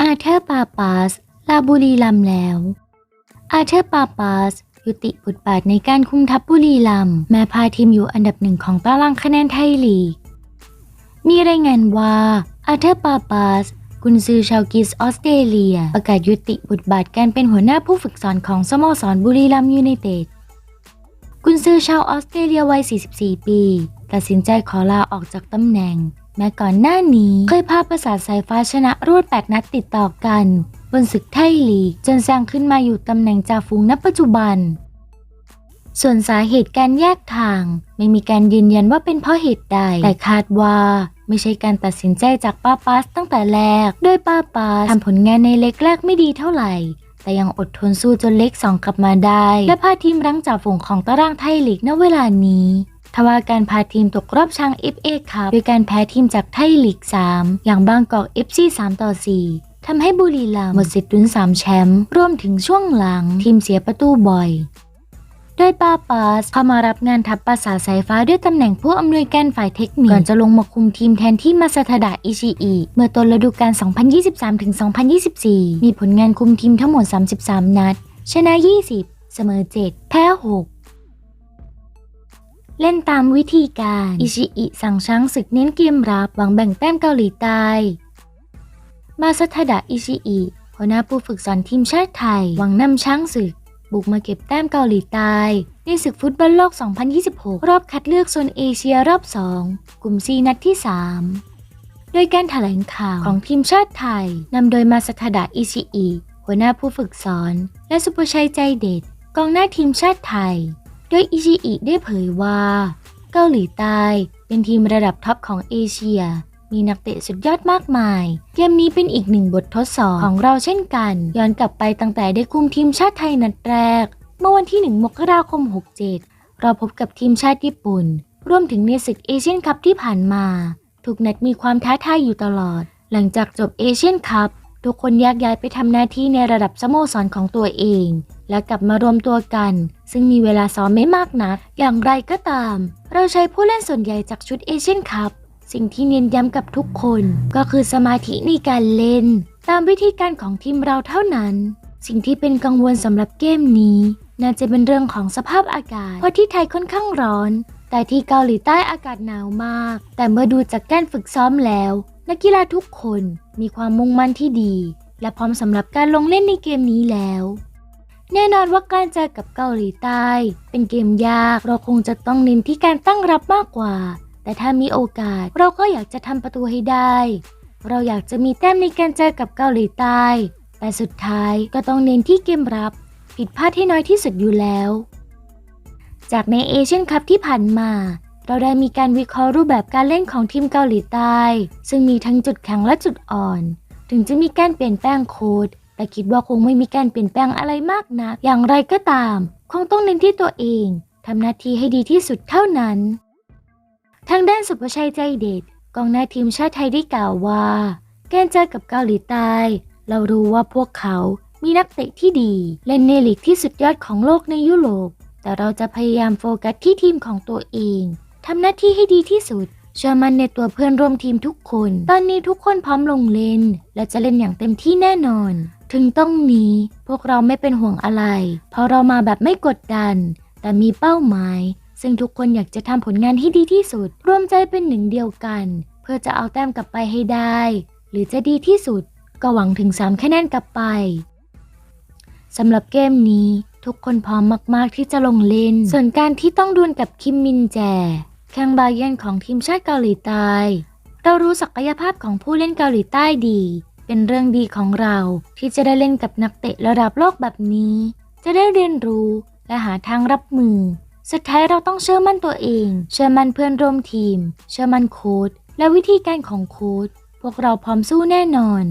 อาเธอร์ปาปาส ลาบุรีลัมย์แล้ว อาเธอร์ปาปาส ยุติบทบาทในการคุมทัพบุรีลัมย์แม้พาทีมอยู่อันดับหนึ่งของตารางคะแนนไทยลีก มีรายงานว่า อาเธอร์ปาปาส กุนซือชาวกิสออสเตรเลีย ประกาศยุติบทบาทการเป็นหัวหน้าผู้ฝึกสอนของสโมสรบุรีรัมย์ยูไนเต็ดกุนซือชาวออสเตรเลียวัย 44 ปี ตัดสินใจขอลาออกจากตำแหน่ง แม้ก่อนหน้านี้เคยพาประสาทสายฟ้าชนะรวด8นัดติดต่อกัน บนศึกไทยลีกจนสร้างขึ้นมาอยู่ตำแหน่งจ่าฝูงณปัจจุบัน ส่วนสาเหตุการแยกทาง ไม่มีการยืนยันว่าเป็นเพราะเหตุใด แต่คาดว่าไม่ใช่การตัดสินใจจากป้าปาสตั้งแต่แรก โดยป้าปาสทำผลงานในเล็กแรกไม่ดีเท่าไหร่ แต่ยังอดทนสู้จนเล็กสองกลับมาได้ และพาทีมรั้งจ่าฝูงของตารางไทยลีกณเวลานี้ ทว่าการพาทีมตกรอบชิง FA ครับโดยการแพ้ทีมจากไทยลีก 3 อย่างบางกอก FC 3 ต่อ 4ทำให้บุรีรัมย์หมดสิทธิ์ลุ้น3แชมป์รวมถึงช่วงหลังทีมเสียประตูบ่อย โดยปาปาสเข้ามารับงานทัพปราสาสายฟ้าด้วยตำแหน่งผู้อำนวยการฝ่ายเทคนิค ก่อนจะลงมาคุมทีมแทนที่มาซาทดะอิชิอิเมื่อต้นฤดูกาล 2023-2024 มีผลงานคุมทีมทั้งหมด 33 นัด ชนะ 20 เสมอ 7 แพ้ 6 เล่นตามวิธีการ อิชิอิสั่งช้างศึกเน้นเกมรับหวังแบ่งแต้มเกาหลีใต้ มาซาทดะอิชิอิหัวหน้าผู้ฝึกสอนทีมชาติไทย หวังนำช้างศึก บุกมาเก็บแต้มเกาหลีใต้ในศึกฟุตบอลโลก 2026 รอบคัดเลือกโซนเอเชียรอบ 2 กลุ่ม C นัดที่ 3 โดยการถแถลงข่าวของทีมชาติไทยนำโดยมาสทดาอิชิอิหัวหน้าผู้ฝึกสอน และสุภชัยใจเด็ดกองหน้าทีมชาติไทย โดยอิชิอิได้เผยว่า เกาหลีใต้เป็นทีมระดับท็อปของเอเชีย มีนักเตะสุดยอดมากมาย เกมนี้เป็นอีกหนึ่งบททดสอบของเราเช่นกัน ย้อนกลับไปตั้งแต่ได้คุมทีมชาติไทยนัดแรก เมื่อวันที่ 1 มกราคม 67 เราพบกับทีมชาติญี่ปุ่น รวมถึงในศึกเอเชียนคัพที่ผ่านมา ทุกนัดมีความท้าทายอยู่ตลอด หลังจากจบเอเชียนคัพ ทุกคนแยกย้ายไปทำหน้าที่ในระดับสโมสรของตัวเอง และกลับมารวมตัวกัน ซึ่งมีเวลาซ้อมไม่มากนัก อย่างไรก็ตาม เราใช้ผู้เล่นส่วนใหญ่จากชุดเอเชียนคัพสิ่งที่เน้นย้ำกับทุกคนก็คือสมาธิในการเล่น ตามวิธีการของทีมเราเท่านั้น สิ่งที่เป็นกังวลสำหรับเกมนี้ น่าจะเป็นเรื่องของสภาพอากาศ เพราะที่ไทยค่อนข้างร้อน แต่ที่เกาหลีใต้อากาศหนาวมาก แต่เมื่อดูจากการฝึกซ้อมแล้ว นักกีฬาทุกคนมีความมุ่งมั่นที่ดี และพร้อมสำหรับการลงเล่นในเกมนี้แล้ว แน่นอนว่าการเจอกับเกาหลีใต้ เป็นเกมยากเราคงจะต้องเน้นที่การตั้งรับมากกว่า แต่ถ้ามีโอกาสเราก็อยากจะทำประตูให้ได้ เราอยากจะมีแต้มในการเจอกับเกาหลีใต้ แต่สุดท้ายก็ต้องเน้นที่เกมรับ ผิดพลาดให้น้อยที่สุดอยู่แล้ว จากในเอเชียนคัพที่ผ่านมา เราได้มีการวิเคราะห์รูปแบบการเล่นของทีมเกาหลีใต้ ซึ่งมีทั้งจุดแข็งและจุดอ่อน ถึงจะมีการเปลี่ยนแปลงโค้ดแต่คิดว่าคงไม่มีการเปลี่ยนแปลงอะไรมากนัก อย่างไรก็ตาม คงต้องเน้นที่ตัวเองทำหน้าที่ให้ดีที่สุดเท่านั้น ทางด้านสุภชัยใจเด็ดกองหน้าทีมชาติไทยได้กล่าวว่า การเจอกับเกาหลีใต้ เรารู้ว่าพวกเขา มีนักเตะที่ดี เล่นในลีกที่สุดยอดของโลกในยุโรป แต่เราจะพยายามโฟกัสที่ทีมของตัวเอง ทำหน้าที่ให้ดีที่สุดเชื่อมั่นในตัวเพื่อนร่วมทีมทุกคน ตอนนี้ทุกคนพร้อมลงเล่น และจะเล่นอย่างเต็มที่แน่นอน ถึงต้องนี้พวกเราไม่เป็นห่วงอะไร เพราะเรามาแบบไม่กดดัน แต่มีเป้าหมาย ซึ่งทุกคนอยากจะทำผลงานที่ดีที่สุด ร่วมใจเป็นหนึ่งเดียวกัน เพื่อจะเอาแต้มกลับไปให้ได้ หรือจะดีที่สุด ก็หวังถึง3คะแนนกลับไปสำหรับเกมนี้ ทุกคนพร้อมมาก ๆ ที่จะลงเล่น ส่วนการที่ต้องดวลกับคิมมินแจ แข้งบาเยนของทีมชาติเกาหลีใต้ เรารู้ศักยภาพของผู้เล่นเกาหลีใต้ดี เป็นเรื่องดีของเราที่จะได้เล่นกับนักเตะระดับโลกแบบนี้ จะได้เรียนรู้และหาทางรับมือ สุดท้ายเราต้องเชื่อมั่นตัวเอง เชื่อมั่นเพื่อนร่วมทีม เชื่อมั่นโค้ดและวิธีการของโค้ดพวกเราพร้อมสู้แน่นอน